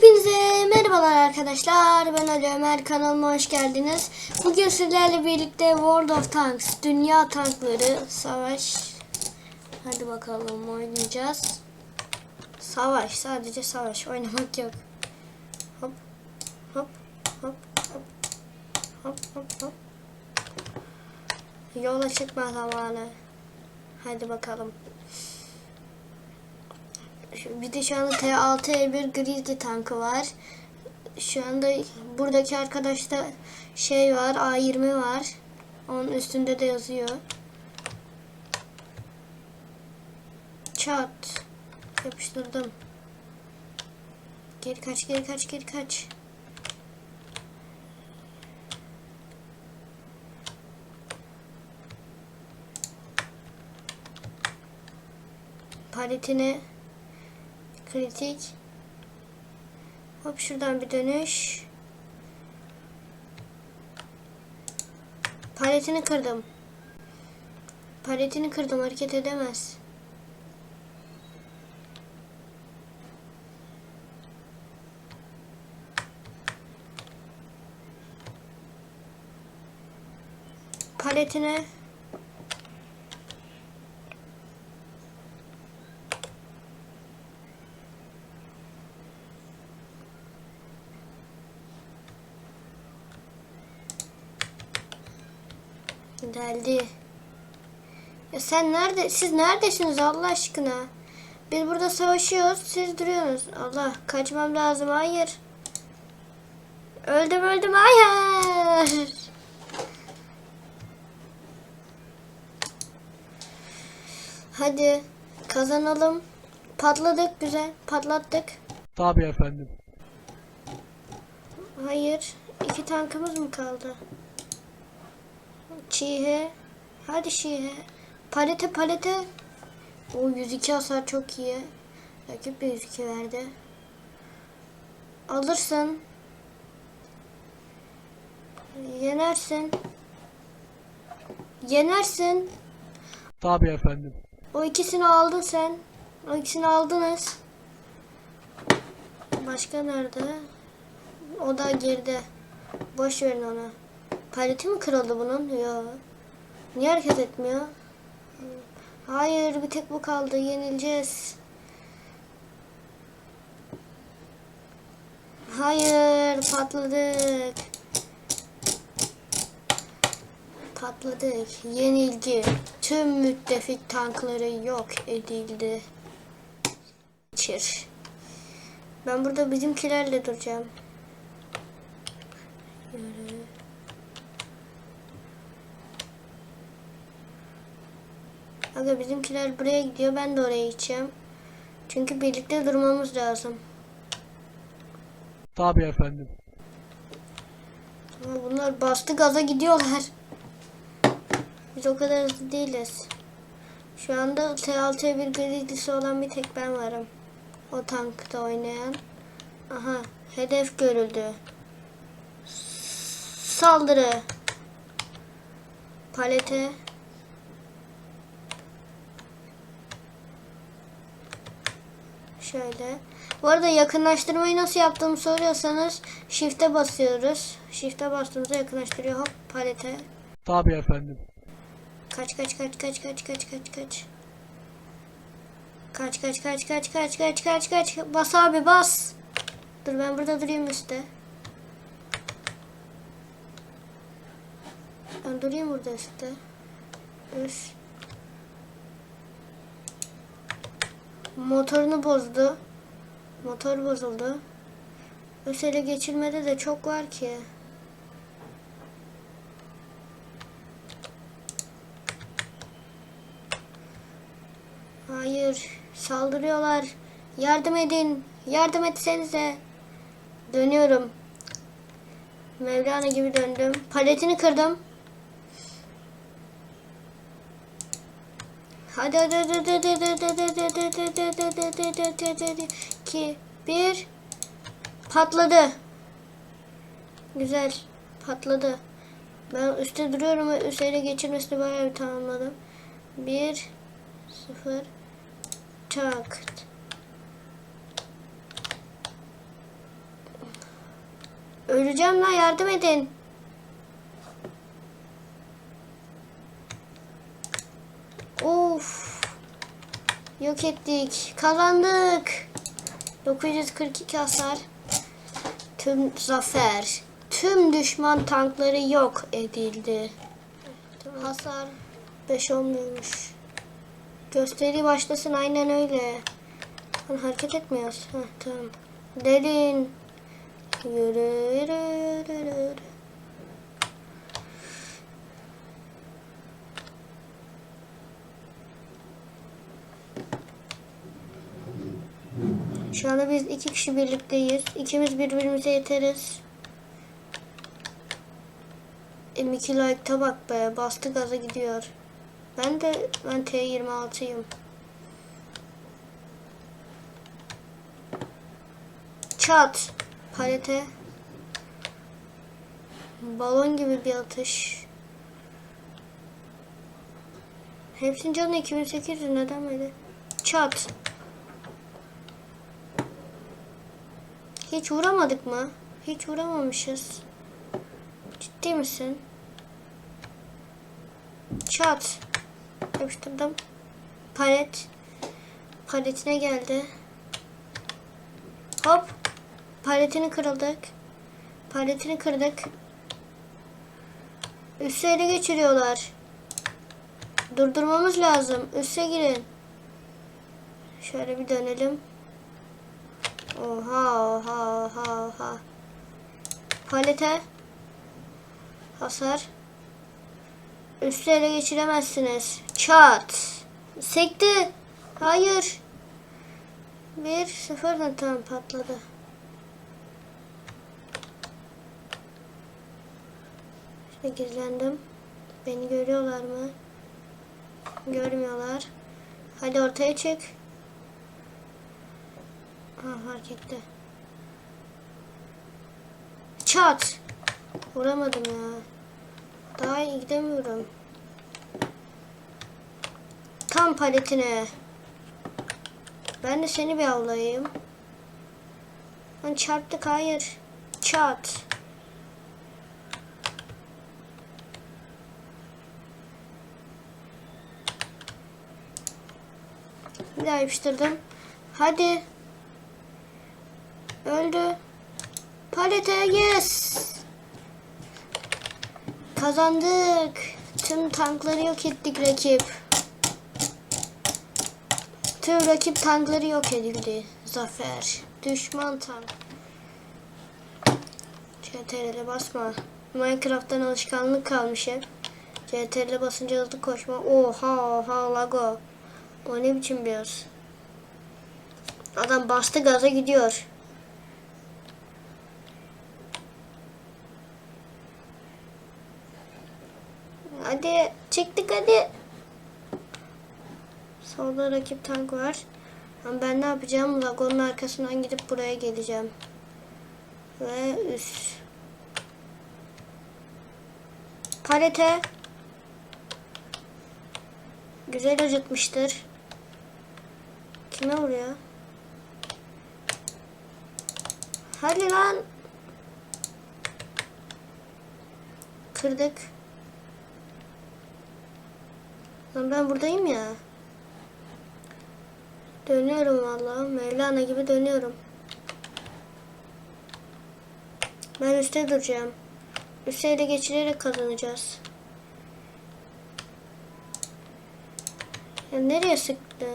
Hepinize merhabalar arkadaşlar. Ben Ali Ömer kanalıma hoş geldiniz. Bugün sizlerle birlikte World of Tanks, Dünya Tankları Savaş. Hadi bakalım oynayacağız. Savaş, sadece savaş. Oynamak yok. Hop, hop, hop, hop, hop, hop, hop. Yola çıkma zamanı. Hadi bakalım. Bir de şu anda T6E1 Grizzly tankı var. Şu anda buradaki arkadaşta şey var A20 var. Onun üstünde de yazıyor. Çat. Yapıştırdım. Geri kaç geri kaç geri kaç. Paletine kritik. Hop şuradan bir dönüş. Paletini kırdım. Paletini kırdım hareket edemez. Paletine Geldi. Ya sen nerede? Siz neredesiniz Allah aşkına? Biz burada savaşıyoruz. Siz duruyorsunuz. Allah kaçmam lazım. Hayır. Öldüm öldüm. Hayır. Hadi kazanalım. Patladık güzel. Patlattık. Tabii efendim. Hayır. iki tankımız mı kaldı? Çiğhe. Hadi Şihe. Palete palete. O 102 hasar çok iyi. Rakip de 102 verdi. Alırsın. Yenersin. Yenersin. Tabii efendim. O ikisini aldın sen. O ikisini aldınız. Başka nerede? O da geride. Boş verin ona. Paleti mi kırıldı bunun? Yok. Niye hareket etmiyor? Hayır bir tek bu kaldı. Yenileceğiz. Hayır patladık. Patladık. Yenildi. Tüm müttefik tankları yok edildi. Çir. Ben burada bizimkilerle duracağım. Yürü. Aga bizimkiler buraya gidiyor. Ben de oraya gideceğim. Çünkü birlikte durmamız lazım. Tabii efendim. Ama bunlar bastı gaza gidiyorlar. Biz o kadar hızlı değiliz. Şu anda T6'ya bir gridisi olan bir tek ben varım. O tankta oynayan. Aha hedef görüldü. Saldırı. Palete. Şöyle. Bu arada yakınlaştırmayı nasıl yaptığımı soruyorsanız shift'e basıyoruz. Shift'e bastığımızda yakınlaştırıyor. Hop palete. Tabii efendim. Kaç kaç kaç kaç kaç kaç kaç kaç. Kaç kaç kaç kaç kaç kaç kaç kaç. Bas abi bas. Dur ben burada durayım üstte. Ben durayım burada üstte. Üst. Motorunu bozdu. Motor bozuldu. Ösele geçirmede de çok var ki. Hayır. Saldırıyorlar. Yardım edin. Yardım etsenize. Dönüyorum. Mevlana gibi döndüm. Paletini kırdım. Hadi hadi hadi hadi hadi hadi hadi hadi hadi hadi hadi hadi hadi hadi hadi hadi İki, bir. Patladı. Güzel. Patladı. Ben üstte duruyorum ve üsteyle geçirmesini bayağı bir tamamladım. Bir, sıfır, çakt. Öleceğim lan yardım edin. Of. Yok ettik. Kazandık. 942 hasar. Tüm zafer. Tüm düşman tankları yok edildi. Hasar 5 olmuyormuş. Gösteri başlasın aynen öyle. Lan hareket etmiyoruz. Heh, tamam. Derin. Yürü yürü yürü yürü. Şu anda biz iki kişi birlikteyiz. İkimiz birbirimize yeteriz. M2 like'ta bak be. Bastı gaza gidiyor. Ben de ben T26'yım. Çat. Palete. Balon gibi bir atış. Hepsinin canı 2800 neden böyle? Çat. Hiç vuramadık mı? Hiç vuramamışız. Ciddi misin? Çat. Yapıştırdım. Palet. Paletine geldi. Hop. Paletini kırıldık. Paletini kırdık. Üssü ele geçiriyorlar. Durdurmamız lazım. Üsse girin. Şöyle bir dönelim. Oha oha oha oha. Palete. Hasar. Üstü ele geçiremezsiniz. Çat. Sekti. Hayır. Bir sıfırdan tamam patladı. İşte gizlendim. Beni görüyorlar mı? Görmüyorlar. Hadi ortaya çık. Ha fark etti. Çat. Vuramadım ya. Daha iyi gidemiyorum. Tam paletine. Ben de seni bir avlayayım. Lan çarptık hayır. Çat. Bir daha yapıştırdım. Hadi. Öldü. Palete yes. Kazandık. Tüm tankları yok ettik rakip. Tüm rakip tankları yok edildi. Zafer. Düşman tank. CTRL'e basma. Minecraft'tan alışkanlık kalmış hep. CTRL'e basınca hızlı koşma. Oha oha lago. O ne biçim bir? Adam bastı gaza gidiyor. Çıktık hadi. Solda rakip tank var. Ama ben ne yapacağım? Lagonun arkasından gidip buraya geleceğim. Ve üst. Palete. Güzel acıtmıştır. Kime vuruyor? Hadi lan. Kırdık. Lan ben buradayım ya. Dönüyorum vallahi. Mevlana gibi dönüyorum. Ben üstte duracağım. Üste ele geçirerek kazanacağız. Ya nereye sıktı?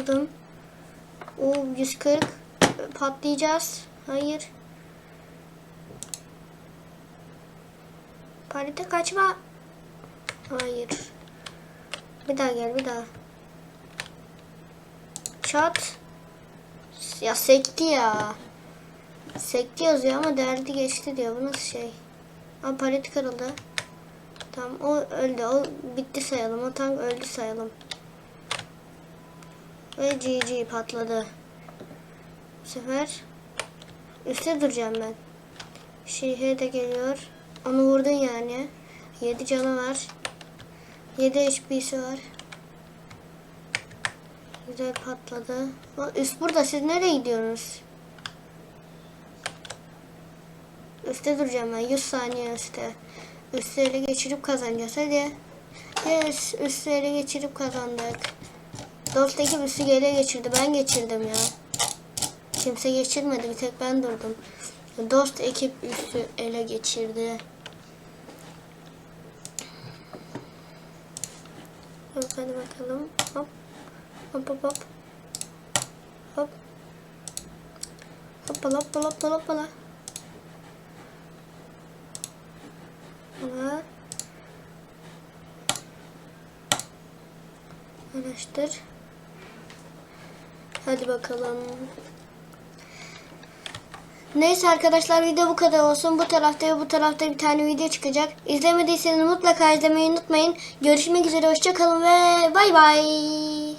Vurdum. O 140 patlayacağız. Hayır. Palete kaçma. Hayır. Bir daha gel bir daha. Çat. Ya sekti ya. Sekti yazıyor ama derdi geçti diyor. Bu nasıl şey? Aa palet kırıldı. Tamam o öldü. O bitti sayalım. O tank öldü sayalım. Ve GG patladı. Bu sefer üstte duracağım ben. Şeyhe de geliyor. Onu vurdun yani. 7 canı var. 7 HP'si var. Güzel patladı. Üst burada siz nereye gidiyorsunuz? Üste duracağım ben 100 saniye üstte. Üstü ele geçirip kazanacağız hadi. Yes üstü ele geçirip kazandık. Ekip üstü ele geçirdi ben geçirdim ya. Kimse geçirmedi bir tek ben durdum. Dost ekip üstü ele geçirdi. Hop, hadi bakalım. Hop. Hop hop hop. Hop. Hoppala hoppala hoppala hoppala. Hoppala. Araştır. Hadi bakalım. Neyse arkadaşlar video bu kadar olsun. Bu tarafta ve bu tarafta bir tane video çıkacak. İzlemediyseniz mutlaka izlemeyi unutmayın. Görüşmek üzere. Hoşçakalın ve bay bay.